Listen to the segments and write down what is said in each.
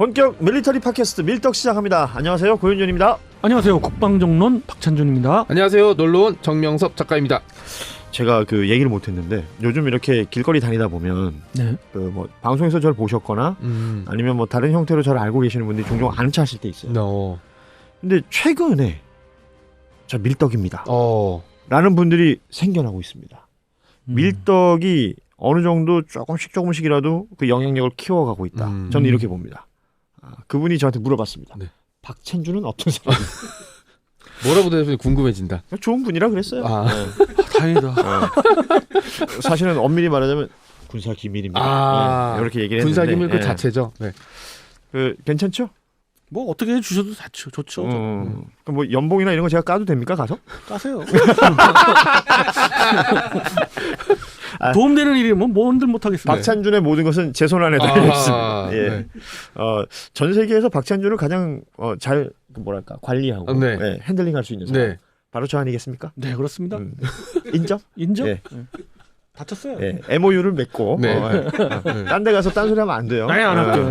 본격 밀리터리 팟캐스트 밀떡 시작합니다. 안녕하세요 고윤준입니다. 안녕하세요. 국방정론 박찬준입니다. 안녕하세요. 놀러온 정명섭 작가입니다. 제가 그 얘기를 못했는데 요즘 이렇게 길거리 다니다 보면 네. 그뭐 방송에서 저를 보셨거나 음. 아니면 뭐 다른 형태로 저를 알고 계시는 분들이 종종 아는 체 하실 때 있어요. 너. 근데 최근에 저 밀떡입니다. 어. 라는 분들이 생겨나고 있습니다. 음. 밀떡이 어느 정도 조금씩 조금씩이라도 그 영향력을 키워가고 있다. 음. 저는 이렇게 봅니다. 아, 그분이 저한테 물어봤습니다. 네. 박찬주는 어떤 사람이에요? 뭐라고 대답해 궁금해진다. 좋은 분이라 그랬어요. 아. 네. 다행이다. 어. 사실은 엄밀히 말하자면 군사 기밀입니다. 아. 네, 이렇게 얘기를 군사 했는데 기밀 그 예. 자체죠. 네. 그 괜찮죠? 뭐 어떻게 해주셔도 다 좋- 좋죠. 음. 그럼 뭐 연봉이나 이런 거 제가 까도 됩니까 가서? 까세요. 아. 도움되는 일이면 뭔들 못하겠습니다. 박찬준의 모든 것은 제 손 안에 달려 있습니다. 아, 예. 네. 어, 전 세계에서 박찬준을 가장 어, 잘그 뭐랄까 관리하고 네. 예, 핸들링할 수 있는 사람 네. 바로 저 아니겠습니까? 네 그렇습니다. 음. 인정? 인정? 예. 네. 다쳤어요. 예, MOU를 맺고 네. 어, 예. 딴데 가서 딴소리 하면 안 돼요. 아니 안 어, 할게요.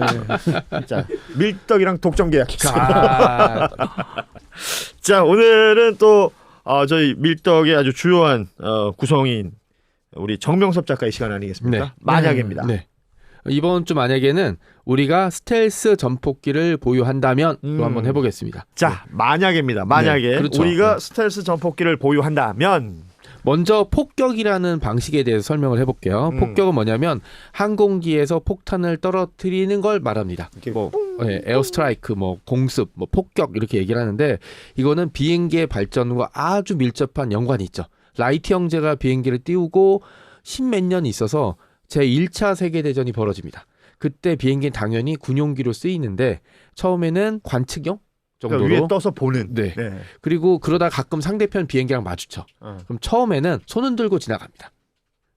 예. 자, 밀떡이랑 독점 계약했어요. 아. 자, 오늘은 또 어, 저희 밀떡의 아주 주요한 어, 구성인 우리 정명섭 작가의 시간 아니겠습니까? 네. 만약입니다. 네. 이번 주 만약에는 우리가 스텔스 전폭기를 보유한다면 음. 로 한번 해보겠습니다. 자, 만약입니다. 만약에 네, 그렇죠. 우리가 네. 스텔스 전폭기를 보유한다면 먼저 폭격이라는 방식에 대해서 설명을 해볼게요. 음. 폭격은 뭐냐면 항공기에서 폭탄을 떨어뜨리는 걸 말합니다. 이렇게 뭐 네, 에어스트라이크, 뭐 공습, 뭐 폭격 이렇게 얘기를 하는데 이거는 비행기의 발전과 아주 밀접한 연관이 있죠. 라이트 형제가 비행기를 띄우고 십몇 년 있어서 제 1차 세계 대전이 벌어집니다. 그때 비행기는 당연히 군용기로 쓰이는데 처음에는 관측용 정도로 그러니까 위에 떠서 보는. 네. 네. 그리고 그러다 가끔 상대편 비행기랑 마주쳐. 어. 그럼 처음에는 손은 들고 지나갑니다.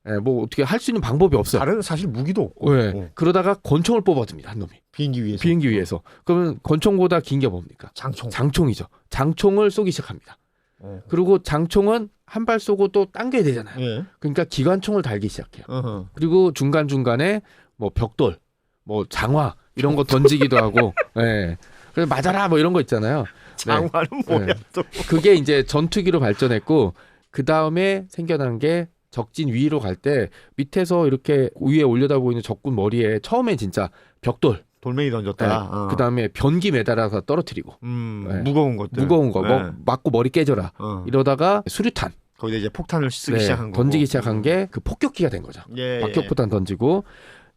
예, 뭐 어떻게 할 수 있는 방법이 없어요. 다른 사실 무기도 없고 예. 어. 그러다가 권총을 뽑아줍니다 한 놈이 비행기 위에서 비행기 위에서 그러면 권총보다 긴 게 뭡니까 장총. 장총이죠 장총을 쏘기 시작합니다 어. 그리고 장총은 한 발 쏘고 또 당겨야 되잖아요 예. 그러니까 기관총을 달기 시작해요 어허. 그리고 중간 중간에 뭐 벽돌 뭐 장화 이런 거 던지기도 하고 예 그래서 맞아라 뭐 이런 거 있잖아요 장화는 뭐야 네. 또? 그게 이제 전투기로 발전했고 그 다음에 생겨난 게 적진 위로 갈 때 밑에서 이렇게 위에 올려다 보이는 적군 머리에 처음에 진짜 벽돌, 돌멩이 던졌다. 어. 그 다음에 변기 매달아서 떨어뜨리고 음, 네. 무거운 것들. 무거운 거 네. 뭐 맞고 머리 깨져라 어. 이러다가 수류탄 거기다 이제 폭탄을 쓰기 네, 시작한 거고. 던지기 시작한 게 그 폭격기가 된 거죠. 예. 박격포탄 던지고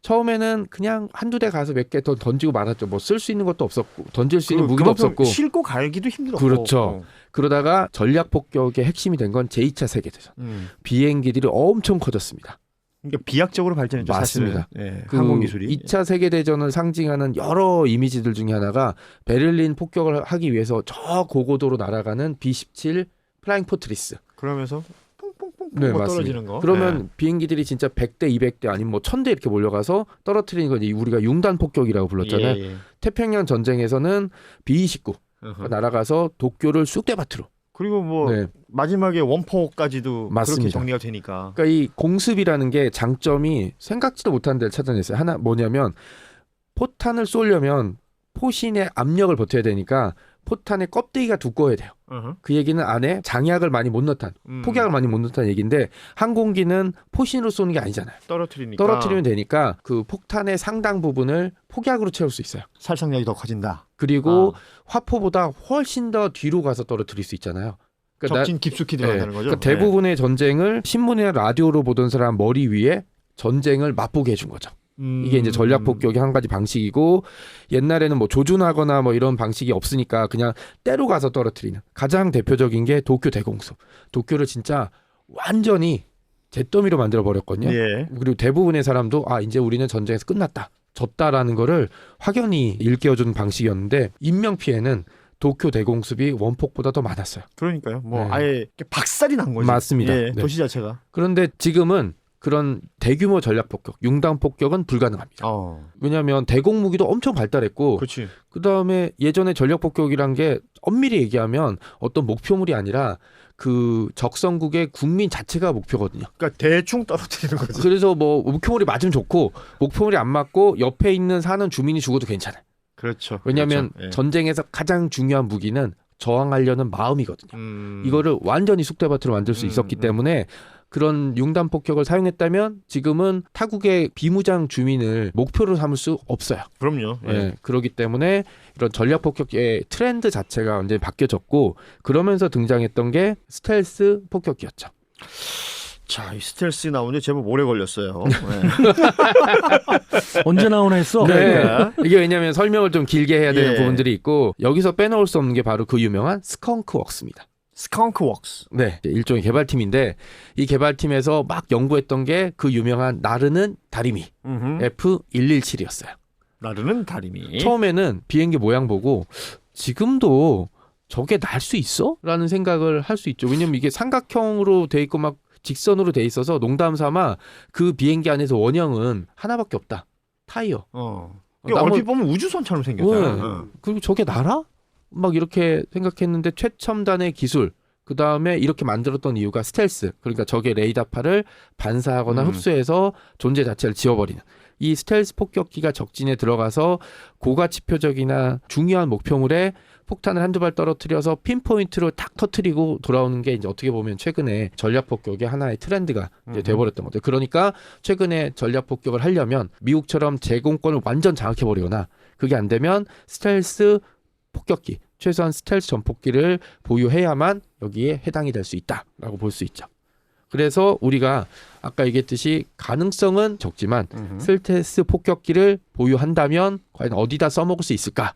처음에는 그냥 한두 대 가서 몇 개 더 던지고 말았죠. 뭐 쓸 수 있는 것도 없었고 던질 수 있는 그- 무기도 없었고 싣고 갈기도 힘들었고. 그렇죠. 어. 그러다가 전략 폭격의 핵심이 된 건 제2차 세계대전. 음. 비행기들이 엄청 커졌습니다. 그러니까 비약적으로 발전했죠. 맞습니다. 예. 그 항공 기술이. 2차 세계 대전을 상징하는 여러 이미지들 중에 하나가 베를린 폭격을 하기 위해서 저 고고도로 날아가는 B17 플라잉 포트리스. 그러면서 뽕뽕뽕뽕 네, 뭐 맞습니다. 떨어지는 거. 그러면 비행기들이 진짜 100대, 200대 아니면 뭐 1000대 이렇게 몰려가서 떨어뜨리는 건 우리가 융단 폭격이라고 네. 불렀잖아요. 예, 예. 태평양 전쟁에서는 B29 어허. 날아가서 도쿄를 쑥대밭으로. 그리고 뭐 네. 마지막에 원포까지도 그렇게 맞습니다. 정리가 되니까. 그러니까 이 공습이라는 게 장점이 생각지도 못한 데를 찾아냈어요. 하나 뭐냐면 포탄을 쏘려면 포신의 압력을 버텨야 되니까 포탄의 껍데기가 두꺼워야 돼요. 어허. 그 얘기는 안에 장약을 많이 못 넣다는 음. 폭약을 많이 못 넣다는 얘기인데 항공기는 포신으로 쏘는 게 아니잖아요. 떨어뜨리니까 떨어뜨리면 되니까 그 폭탄의 상당 부분을 폭약으로 채울 수 있어요. 살상력이 더 커진다. 그리고 아. 화포보다 훨씬 더 뒤로 가서 떨어뜨릴 수 있잖아요. 그러니까 나- 적진 깊숙이 네. 들어간다는 거죠. 그러니까 대부분의 전쟁을 신문이나 라디오로 보던 사람 머리 위에 전쟁을 맛보게 해준 거죠. 음. 이게 이제 전략 폭격의 한 가지 방식이고 옛날에는 뭐 조준하거나 뭐 이런 방식이 없으니까 그냥 때로 가서 떨어뜨리는 가장 대표적인 게 도쿄 대공습. 도쿄를 진짜 완전히 잿더미로 만들어 버렸거든요. 예. 그리고 대부분의 사람도 아 이제 우리는 전쟁에서 끝났다, 졌다라는 거를 확연히 일깨워주는 방식이었는데 인명 피해는 도쿄 대공습이 원폭보다 더 많았어요. 그러니까요. 뭐 네. 아예 박살이 난 거죠. 맞습니다. 예, 네. 도시 자체가. 그런데 지금은 그런 대규모 전략 폭격, 융단 폭격은 불가능합니다. 어. 왜냐하면 대공 무기도 엄청 발달했고. 그 다음에 예전에 전략 폭격이란 게 엄밀히 얘기하면 어떤 목표물이 아니라 그 적성국의 국민 자체가 목표거든요. 그러니까 대충 떨어뜨리는 거지. 그래서 뭐 목표물이 맞으면 좋고 목표물이 안 맞고 옆에 있는 사는 주민이 죽어도 괜찮아요. 그렇죠. 왜냐하면 그렇죠. 예. 전쟁에서 가장 중요한 무기는 저항하려는 마음이거든요. 음. 이거를 완전히 쑥대밭으로 만들 수 음, 있었기 음. 때문에 그런 융단 폭격을 사용했다면 지금은 타국의 비무장 주민을 목표로 삼을 수 없어요. 그럼요. 예. 예, 그렇기 때문에 이런 전략 폭격의 트렌드 자체가 완전히 바뀌어졌고 그러면서 등장했던 게 스텔스 폭격기였죠. 자, 이 스텔스 나오는데 제법 오래 걸렸어요. 네. 언제 나오나 했어. 그러니까. 이게 왜냐하면 설명을 좀 길게 해야 되는 예. 부분들이 있고 여기서 빼놓을 수 없는 게 바로 그 유명한 스컹크 웍스입니다. 스컹크 웍스. 네, 일종의 개발팀인데 이 개발팀에서 막 연구했던 게 그 유명한 나르는 다리미 음흠. F117이었어요. 나르는 다리미. 처음에는 비행기 모양 보고 지금도 저게 날 수 있어? 라는 생각을 할 수 있죠. 왜냐면 이게 삼각형으로 돼 있고 막 직선으로 돼 있어서 농담 삼아 그 비행기 안에서 원형은 하나밖에 없다. 타이어. 어. 나머- 얼핏 보면 우주선처럼 생겼잖아. 네. 어. 그리고 저게 날아? 막 이렇게 생각했는데 최첨단의 기술 그 다음에 이렇게 만들었던 이유가 스텔스 그러니까 적의 레이더파를 반사하거나 음. 흡수해서 존재 자체를 지워버리는 이 스텔스 폭격기가 적진에 들어가서 고가치 표적이나 중요한 목표물에 폭탄을 한두 발 떨어뜨려서 핀포인트로 탁 터트리고 돌아오는 게 이제 어떻게 보면 최근에 전략 폭격의 하나의 트렌드가 이제 음. 돼버렸던 거죠. 그러니까 최근에 전략 폭격을 하려면 미국처럼 제공권을 완전 장악해버리거나 그게 안 되면 스텔스 폭격기 최소한 스텔스 전폭기를 보유해야만 여기에 해당이 될 수 있다라고 볼 수 있죠. 그래서 우리가 아까 얘기했듯이 가능성은 적지만. 스텔스 폭격기를 보유한다면 과연 어디다 써먹을 수 있을까?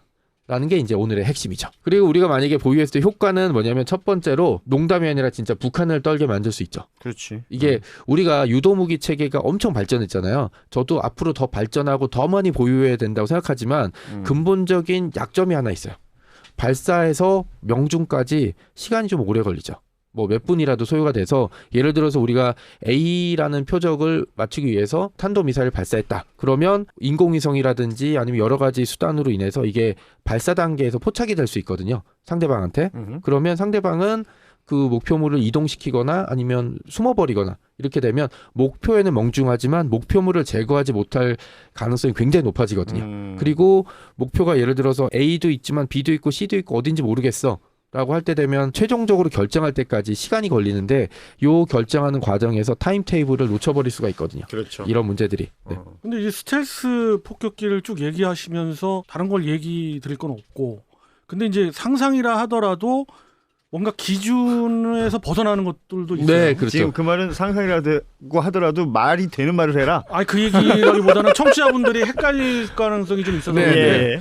라는 게 이제 오늘의 핵심이죠. 그리고 우리가 만약에 보유했을 때 효과는 뭐냐면 첫 번째로 농담이 아니라 진짜 북한을 떨게 만들 수 있죠. 그렇지. 이게 우리가 유도무기 체계가 엄청 발전했잖아요. 저도 앞으로 더 발전하고 더 많이 보유해야 된다고 생각하지만 음. 근본적인 약점이 하나 있어요. 발사해서 명중까지 시간이 좀 오래 걸리죠. 뭐 몇 분이라도 소요가 돼서 예를 들어서 우리가 A라는 표적을 맞추기 위해서 탄도 미사일을 발사했다. 그러면 인공위성이라든지 아니면 여러 가지 수단으로 인해서 이게 발사 단계에서 포착이 될 수 있거든요. 상대방한테. 음흠. 그러면 상대방은 그 목표물을 이동시키거나 아니면 숨어버리거나 이렇게 되면 목표에는 멍중하지만 목표물을 제거하지 못할 가능성이 굉장히 높아지거든요. 음. 그리고 목표가 예를 들어서 A도 있지만 B도 있고 C도 있고 어딘지 모르겠어. 라고 할 때 되면 최종적으로 결정할 때까지 시간이 걸리는데 요 결정하는 과정에서 타임 테이블을 놓쳐버릴 수가 있거든요. 그렇죠. 이런 문제들이. 네. 어. 근데 이제 스텔스 폭격기를 쭉 얘기하시면서 다른 걸 얘기 드릴 건 없고 근데 이제 상상이라 하더라도 뭔가 기준에서 벗어나는 것들도 있어요. 네, 그렇죠. 지금 그 말은 상상이라고 하더라도 말이 되는 말을 해라. 아니 그 얘기라기보다는 청취자분들이 헷갈릴 가능성이 좀 있어서 네, 그런데 예.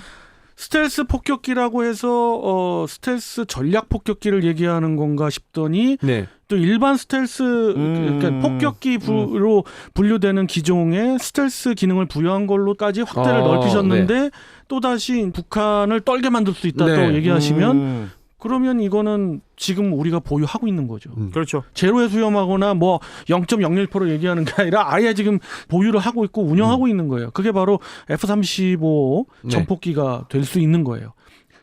스텔스 폭격기라고 해서 어 스텔스 전략 폭격기를 얘기하는 건가 싶더니 네. 또 일반 스텔스 음. 그러니까 폭격기로 분류되는 기종에 스텔스 기능을 부여한 걸로까지 확대를 어, 넓히셨는데 또 다시 북한을 떨게 만들 수 있다 네. 또 얘기하시면 음. 그러면 이거는 지금 우리가 보유하고 있는 거죠. 음. 그렇죠. 제로에 수렴하거나 뭐 0.01% 얘기하는 게 아니라 아예 지금 보유를 하고 있고 운영하고 있는 거예요. 그게 바로 F-35 네. 전폭기가 될 수 있는 거예요.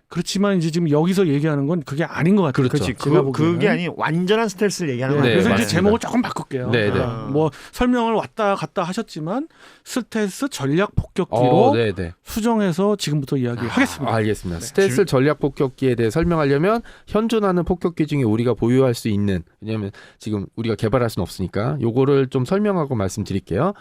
그렇지만 이제 지금 여기서 얘기하는 건 그게 아닌 것 같아요. 그렇죠. 그렇지. 제가 그, 보기에는. 그게 아닌 완전한 스텔스를 얘기하는 네, 거예요. 그래서 이제 맞습니다. 제목을 조금 바꿀게요. 네, 네. 아, 뭐 설명을 왔다 갔다 하셨지만 스텔스 전략 폭격기로 어, 네, 네. 수정해서 지금부터 이야기하겠습니다. 아, 알겠습니다. 네. 스텔스 전략 폭격기에 대해 설명하려면 현존하는 폭격기 중에 우리가 보유할 수 있는 왜냐하면 지금 우리가 개발할 수는 없으니까 요거를 좀 설명하고 말씀드릴게요.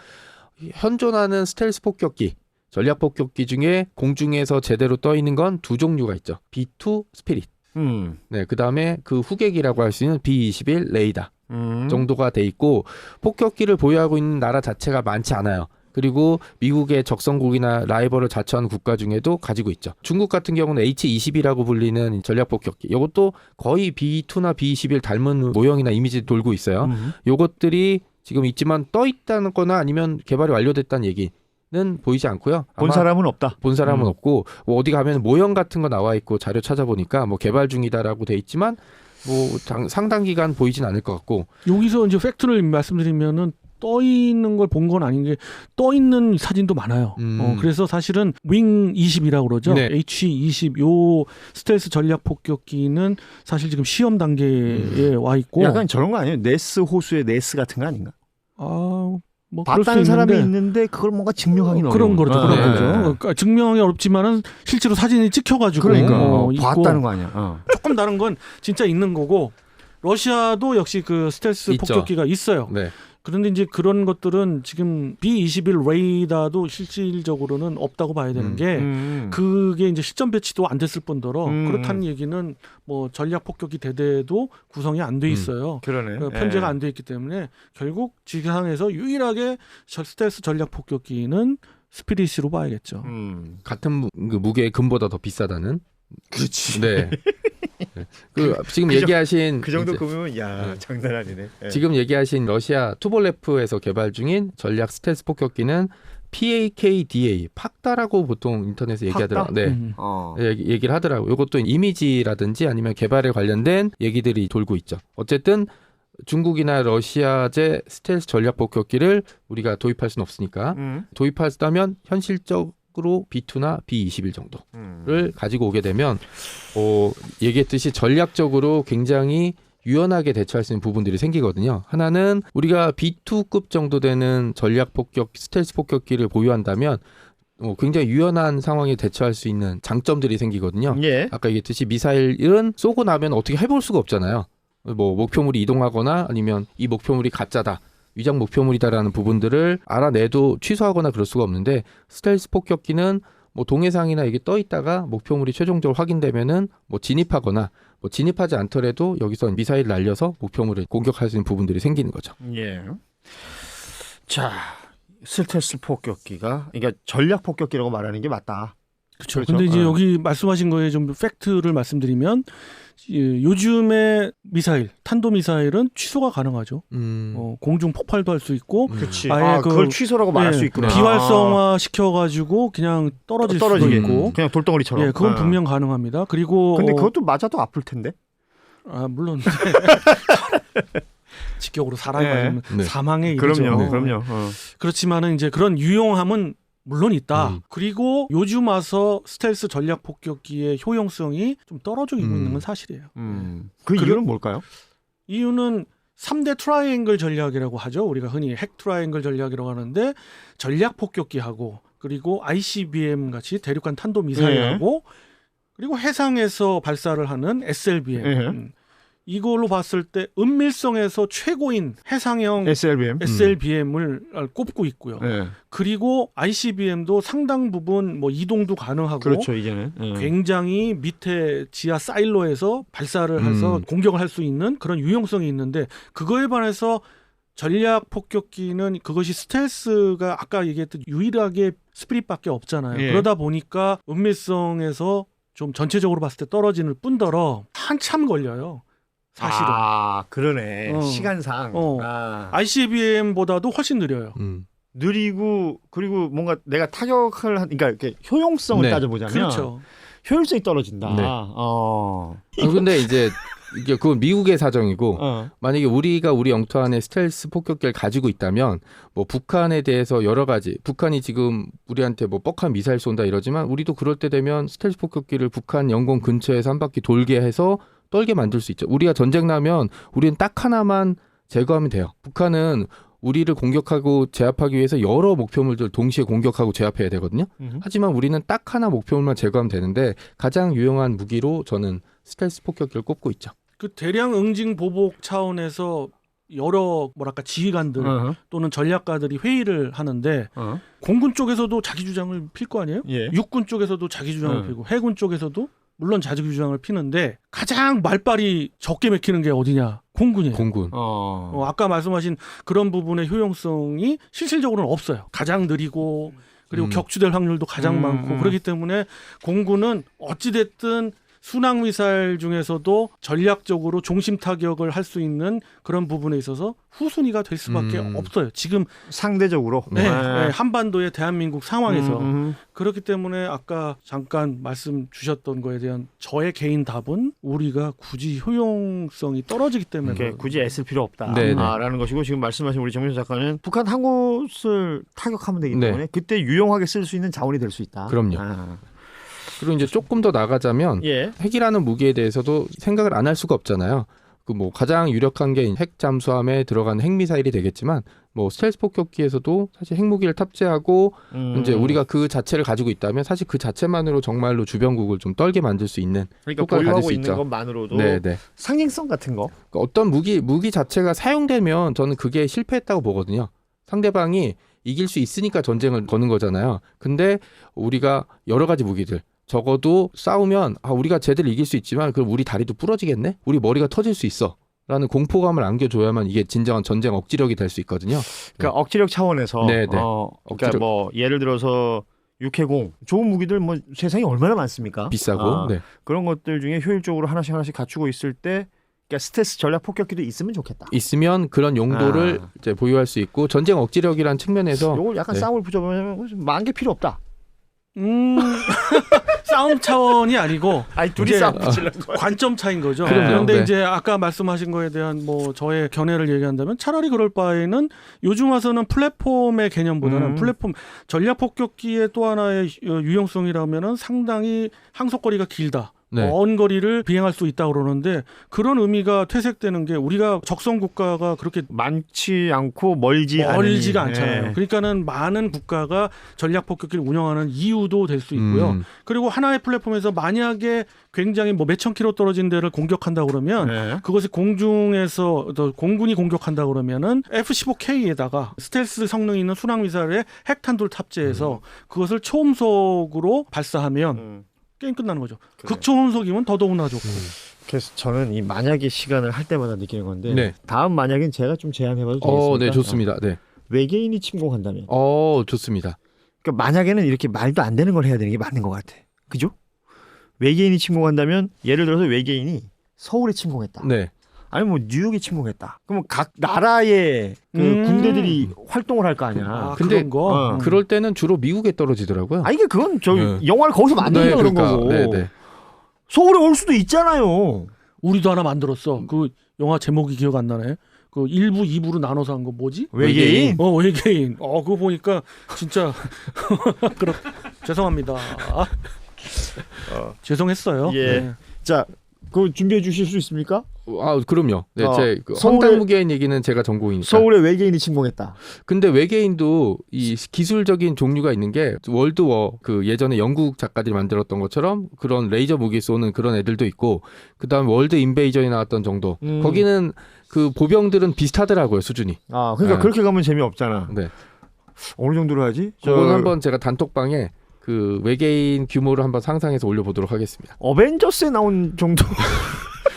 현존하는 스텔스 폭격기 전략 폭격기 중에 공중에서 제대로 떠 있는 건 두 종류가 있죠. B2 스피릿. 음. 네, 그다음에 그 후계기라고 할 수 있는 B21 레이더. 음. 정도가 돼 있고 폭격기를 보유하고 있는 나라 자체가 많지 않아요. 그리고 미국의 적성국이나 라이벌을 자처하는 국가 중에도 가지고 있죠. 중국 같은 경우는 H-20이라고 불리는 전략 폭격기. 이것도 거의 B2나 B21 닮은 모형이나 이미지 돌고 있어요. 음. 요것들이 지금 있지만 떠 있다는 거나 아니면 개발이 완료됐다는 얘기 는 보이지 않고요. 본 사람은 없다. 본 사람은 음. 없고 뭐 어디 가면 모형 같은 거 나와 있고 자료 찾아보니까 뭐 개발 중이다라고 돼 있지만 뭐 장- 상당 기간 보이진 않을 것 같고 여기서 이제 팩트를 말씀드리면은 떠 있는 걸 본 건 아닌 게 떠 있는 사진도 많아요. 음. 어, 그래서 사실은 윙 20이라고 그러죠. 네. H20 요 스텔스 전략 폭격기는 사실 지금 시험 단계에 와 있고 약간 저런 거 아니에요? 네스 호수의 네스 같은 거 아닌가? 아, 뭐 봤다는 사람이 있는데 그걸 뭔가 증명하기는 그런 어려운 거죠, 어, 그런 네. 거죠. 그러니까 증명하기 어렵지만은 실제로 사진이 찍혀가지고 그러니까 어, 어, 봤다는 거 아니야. 어. 조금 다른 건 진짜 있는 거고 러시아도 역시 그 스텔스 있죠. 폭격기가 있어요. 네. 그런데 이제 그런 것들은 지금 B21 레이더도 실질적으로는 없다고 봐야 되는 음. 게 음. 그게 이제 실전 배치도 안 됐을 뿐더러 음. 그렇다는 얘기는 뭐 전략 폭격기 대대도 구성이 안돼 음. 있어요. 그러네. 그 편제가 예. 안돼 있기 때문에 결국 지상에서 유일하게 저 스텔스 전략 폭격기는 스피릿으로 봐야겠죠. 음. 같은 무, 그 무게의 금보다 더 비싸다는. 그렇지. 네. 네. 그 지금 그 정- 얘기하신 그 정도 금이면 야 네. 장난 아니네. 예. 지금 얘기하신 러시아 투볼레프에서 개발 중인 전략 스텔스 폭격기는 PAKDA 팍다라고 보통 인터넷에 얘기하더라고요. 네. 음. 어. 얘기, 얘기를 하더라고요. 이것도 이미지라든지 아니면 개발에 관련된 얘기들이 돌고 있죠. 어쨌든 중국이나 러시아제 스텔스 전략 폭격기를 우리가 도입할 수는 없으니까 음. 도입하다면 현실적 으로 B2나 B21 정도 를 음. 가지고 오게 되면 어, 얘기했듯이 전략적으로 굉장히 유연하게 대처할 수 있는 부분들이 생기거든요. 하나는 우리가 B2급 정도 되는 전략 폭격 스텔스 폭격기를 보유한다면 어, 굉장히 유연한 상황에 대처할 수 있는 장점들이 생기거든요. 예. 아까 얘기했듯이 미사일은 쏘고 나면 어떻게 해볼 수가 없잖아요. 뭐 목표물이 이동하거나 아니면 이 목표물이 가짜다. 위장 목표물이다라는 부분들을 알아내도 취소하거나 그럴 수가 없는데 스텔스 폭격기는 뭐 동해상이나 이게 떠 있다가 목표물이 최종적으로 확인되면은 뭐 진입하거나 뭐 진입하지 않더라도 여기서 미사일 날려서 목표물을 공격할 수 있는 부분들이 생기는 거죠. 예. 자, 스텔스 폭격기가 그러니까 전략 폭격기라고 말하는 게 맞다. 그렇죠. 그렇죠. 근데 이제 어. 여기 말씀하신 거에 좀 팩트를 말씀드리면 예, 요즘의 미사일, 탄도 미사일은 취소가 가능하죠. 음. 어, 공중 폭발도 할 수 있고 음. 그렇지. 아예 아, 그- 그걸 취소라고 말할 예, 수 있구나. 비활성화 시켜가지고 그냥 떨어질 수도. 있고. 그냥 돌덩어리처럼. 예, 그건 어. 분명 가능합니다. 그리고 근데 어, 그것도 맞아도 아플 텐데. 아 물론 직격으로 사람이 예. 맞으면 네. 사망의 일이죠. 그럼요. 그럼요. 어. 그렇지만은 이제 그런 유용함은 물론 있다. 음. 그리고 요즘 와서 스텔스 전략 폭격기의 효용성이 좀 떨어지고 음. 있는 건 사실이에요. 음. 그 그래- 이유는 뭘까요? 이유는 3대 트라이앵글 전략이라고 하죠. 우리가 흔히 핵 트라이앵글 전략이라고 하는데 전략 폭격기하고 그리고 ICBM 같이 대륙간 탄도 미사일하고 그리고 해상에서 발사를 하는 SLBM. 예. 음. 이걸로 봤을 때 은밀성에서 최고인 해상형 SLBM. SLBM을 꼽고 있고요. 예. 그리고 ICBM도 상당 부분 뭐 이동도 가능하고 그렇죠, 이제는. 예. 굉장히 밑에 지하 사일로에서 발사를 해서 음. 공격을 할 수 있는 그런 유용성이 있는데 그거에 반해서 전략 폭격기는 그것이 스텔스가 아까 얘기했듯 유일하게 스피릿밖에 없잖아요. 예. 그러다 보니까 은밀성에서 좀 전체적으로 봤을 때 떨어지는 뿐더러 한참 걸려요. 사실은 아, 그러네. 어. 시간상. 어. 아. ICBM보다도 훨씬 느려요. 음. 느리고 그리고 뭔가 내가 타격을 한 그러니까 이렇게 효용성을 네. 따져보자면 그렇죠. 효율성이 떨어진다. 네. 어. 아, 근데 이제 이게 그건 미국의 사정이고 어. 만약에 우리가 우리 영토 안에 스텔스 폭격기를 가지고 있다면 뭐 북한에 대해서 여러 가지 북한이 지금 우리한테 뭐 뻑한 미사일 쏜다 이러지만 우리도 그럴 때 되면 스텔스 폭격기를 북한 영공 근처에서 한 바퀴 돌게 해서 떨게 만들 수 있죠. 우리가 전쟁 나면 우리는 딱 하나만 제거하면 돼요. 북한은 우리를 공격하고 제압하기 위해서 여러 목표물들 동시에 공격하고 제압해야 되거든요. 음. 하지만 우리는 딱 하나 목표물만 제거하면 되는데 가장 유용한 무기로 저는 스텔스 폭격기를 꼽고 있죠. 그 대량 응징 보복 차원에서 여러 뭐랄까 지휘관들 어. 또는 전략가들이 회의를 하는데 어. 공군 쪽에서도 자기 주장을 필 거 아니에요? 예. 육군 쪽에서도 자기 주장을 네. 피고 해군 쪽에서도 물론 자기 주장을 피는데 가장 말빨이 적게 맥히는 게 어디냐? 공군이에요. 공군. 어. 어, 아까 말씀하신 그런 부분의 효용성이 실질적으로는 없어요. 가장 느리고 그리고 음. 격추될 확률도 가장 음, 많고 음. 그렇기 때문에 공군은 어찌 됐든 순항 미사일 중에서도 전략적으로 중심 타격을 할 수 있는 그런 부분에 있어서 후순위가 될 수밖에 음. 없어요. 지금 상대적으로. 네, 네. 네, 한반도의 대한민국 상황에서 음, 음. 그렇기 때문에 아까 잠깐 말씀 주셨던 거에 대한 저의 개인 답은 우리가 굳이 효용성이 떨어지기 때문에 굳이 애쓸 필요 없다. 네, 네. 아, 라는 것이고 지금 말씀하신 우리 정민수 작가는 북한 한 곳을 타격하면 되기 네. 때문에 그때 유용하게 쓸 수 있는 자원이 될 수 있다. 그럼요. 아. 그리고 이제 조금 더 나가자면 예. 핵이라는 무기에 대해서도 생각을 안 할 수가 없잖아요. 그 뭐 가장 유력한 게 핵 잠수함에 들어간 핵 미사일이 되겠지만 뭐 스텔스 폭격기에서도 사실 핵무기를 탑재하고 음. 이제 우리가 그 자체를 가지고 있다면 사실 그 자체만으로 정말로 주변국을 좀 떨게 만들 수 있는 그러니까 효과를 가질 수 있는 있죠. 것만으로도 네, 네. 상징성 같은 거. 그러니까 어떤 무기 무기 자체가 사용되면 저는 그게 실패했다고 보거든요. 상대방이 이길 수 있으니까 전쟁을 거는 거잖아요. 근데 우리가 여러 가지 무기들 적어도 싸우면 아 우리가 쟤들 이길 수 있지만 그럼 우리 다리도 부러지겠네? 우리 머리가 터질 수 있어. 라는 공포감을 안겨줘야만 이게 진정한 전쟁 억지력이 될 수 있거든요. 그러니까 억지력 차원에서 네, 네. 어, 그러니까 억지력. 뭐 예를 들어서 육해공 좋은 무기들 뭐 세상에 얼마나 많습니까? 비싸고. 아, 네. 그런 것들 중에 효율적으로 하나씩 하나씩 갖추고 있을 때 그러니까 스텔스 전략 폭격기도 있으면 좋겠다. 있으면 그런 용도를 아. 이제 보유할 수 있고 전쟁 억지력이란 측면에서 요걸 약간 네. 싸움을 붙여보면 만개 필요 없다. 음, 싸움 차원이 아니고 아니 둘이 싸움 붙이려는 거야. 관점 차인 거죠. 그럼요. 그런데 네. 이제 아까 말씀하신 거에 대한 뭐 저의 견해를 얘기한다면 차라리 그럴 바에는 요즘 와서는 플랫폼의 개념보다는 음. 플랫폼 전략 폭격기의 또 하나의 유- 유용성이라면은 상당히 항속거리가 길다. 네. 먼 거리를 비행할 수 있다 그러는데 그런 의미가 퇴색되는 게 우리가 적성 국가가 그렇게 많지 않고 멀지 멀지가 않으니. 않잖아요. 예. 그러니까는 많은 국가가 전략 폭격기를 운영하는 이유도 될 수 있고요. 음, 그리고 하나의 플랫폼에서 만약에 굉장히 뭐 몇천 킬로 떨어진 데를 공격한다 그러면 예. 그것이 공중에서 더 공군이 공격한다 그러면은 F-15K에다가 스텔스 성능 있는 순항 미사일에 핵탄두를 탑재해서 그것을 초음속으로 발사하면 음. 게임 끝나는 거죠. 그래. 극초음속이면 더더구나 좋고. 그래서 저는 이 만약의 시간을 할 때마다 느끼는 건데 네. 다음 만약엔 제가 좀 제안해봐도 되겠습니까? 어, 네, 좋습니다. 네. 어, 외계인이 침공한다면 어, 좋습니다. 그러니까 만약에는 이렇게 말도 안 되는 걸 해야 되는 게 맞는 것 같아. 그죠? 외계인이 침공한다면 예를 들어서 외계인이 서울에 침공했다. 네. 아니면 뭐 뉴욕에 침공했다. 그러면 각 나라의 그 음. 군대들이 활동을 할 거 아니야. 아, 근데, 그런 거. 어, 음. 그럴 때는 주로 미국에 떨어지더라고요. 아 이게 그건 저 네. 영화를 거기서 만드는 네, 그런 그러니까. 거고. 네, 네. 서울에 올 수도 있잖아요. 우리도 하나 만들었어. 그 영화 제목이 기억 안 나네. 그 1부, 2부로 나눠서 한 거 뭐지? 외계인. 어 외계인. 어 그거 보니까 진짜 그렇 죄송합니다. 어. 죄송했어요. 예. 네. 자, 그거 준비해 주실 수 있습니까? 아, 그럼요. 네, 어, 제그 서울에- 황당무계인 얘기는 제가 전공이니까. 서울에 외계인이 침공했다. 근데 외계인도 이 기술적인 종류가 있는 게 월드워 그 예전에 영국 작가들이 만들었던 것처럼 그런 레이저 무기 쏘는 그런 애들도 있고 그다음 월드 인베이전이 나왔던 정도. 음. 거기는 그 보병들은 비슷하더라고요 수준이. 아, 그러니까 네. 그렇게 가면 재미 없잖아. 네. 어느 정도로 하지? 그건 한번 제가 단톡방에 그 외계인 규모를 한번 상상해서 올려보도록 하겠습니다. 어벤져스에 나온 정도.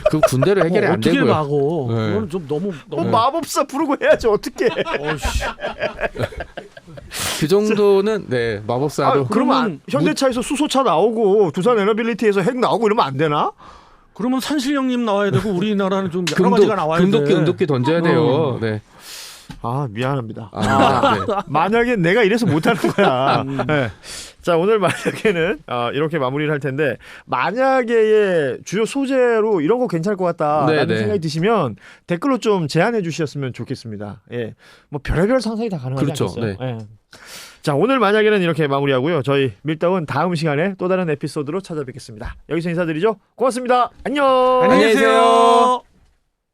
그 군대를 해결이 어, 안 어떻게 되고요. 막어? 네. 그거는 좀 너무 뭐 너무. 마법사 부르고 해야지 어떻게? 어이씨. 그 정도는 네 마법사로 아, 그러면 안- 현대차에서 수소차 나오고 두산 에너빌리티에서 핵 나오고 이러면 안 되나? 그러면 산실령님 나와야 되고 우리나라는 좀 여러 금도 가지가 나와야 금도끼 돼. 은도끼 던져야 돼요. 어. 네. 아 미안합니다. 아, 네. 만약에 내가 이래서 못하는 거야. 음. 네. 자 오늘 만약에는 아, 이렇게 마무리를 할 텐데 만약에의 주요 소재로 이런 거 괜찮을 것 같다라는 네, 네. 생각이 드시면 댓글로 좀 제안해 주셨으면 좋겠습니다. 예, 뭐 별의별 상상이 다 가능하지 그렇죠. 않겠어요? 예. 자 오늘 만약에는 이렇게 마무리하고요. 저희 밀떡은 다음 시간에 또 다른 에피소드로 찾아뵙겠습니다. 여기서 인사드리죠. 고맙습니다. 안녕. 안녕히 계세요.